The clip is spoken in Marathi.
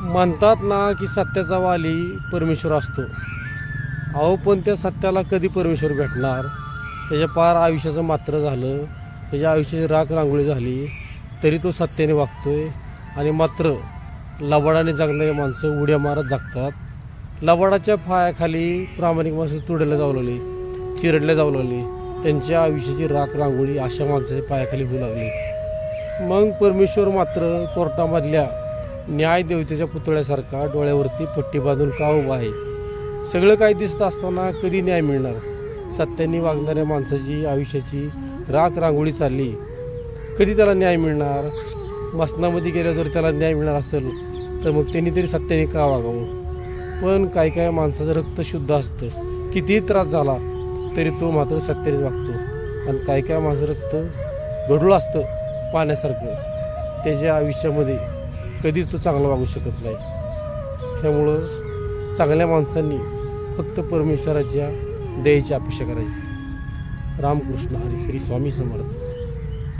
म्हणतात ना की सत्याचा वाली परमेश्वर असतो. अहो पण त्या सत्याला कधी परमेश्वर भेटणार? त्याच्या पार आयुष्याचं मात्र झालं. त्याच्या आयुष्याची राख रांगोळी झाली. तरी तो सत्याने वागतोय आणि मात्र लबाडाने जगणारी माणसं उड्या मारत जगतात. लबाडाच्या पायाखाली प्रामाणिक माणसं तुडायला जाऊ लागली चिरडल्या जाऊ लागली. त्यांच्या आयुष्याची राख रांगोळी अशा माणसाच्या पायाखाली होऊ लागली. मग परमेश्वर मात्र कोर्टामधल्या न्यायदेवतेच्या पुतळ्यासारखा डोळ्यावरती पट्टी बांधून का उभा आहे? सगळं काही दिसत असताना कधी न्याय मिळणार? सत्याने वागणाऱ्या माणसाची आयुष्याची राख रांगोळी चालली. कधी त्याला न्याय मिळणार? मसनामध्ये गेल्या जर त्याला न्याय मिळणार असेल तर मग त्यांनी तरी सत्याने का वागावं? पण काही काही माणसाचं रक्त शुद्ध असतं. कितीही त्रास झाला तरी तो मात्र सत्यानेच वागतो. आणि काही काही माणसं रक्त घडलं असतं पाण्यासारखं. त्याच्या आयुष्यामध्ये कधीच तो चांगला वागू शकत नाही. त्यामुळं चांगल्या माणसांनी फक्त परमेश्वराच्या दयेची अपेक्षा करायची. रामकृष्ण हरी श्री स्वामी समर्थ.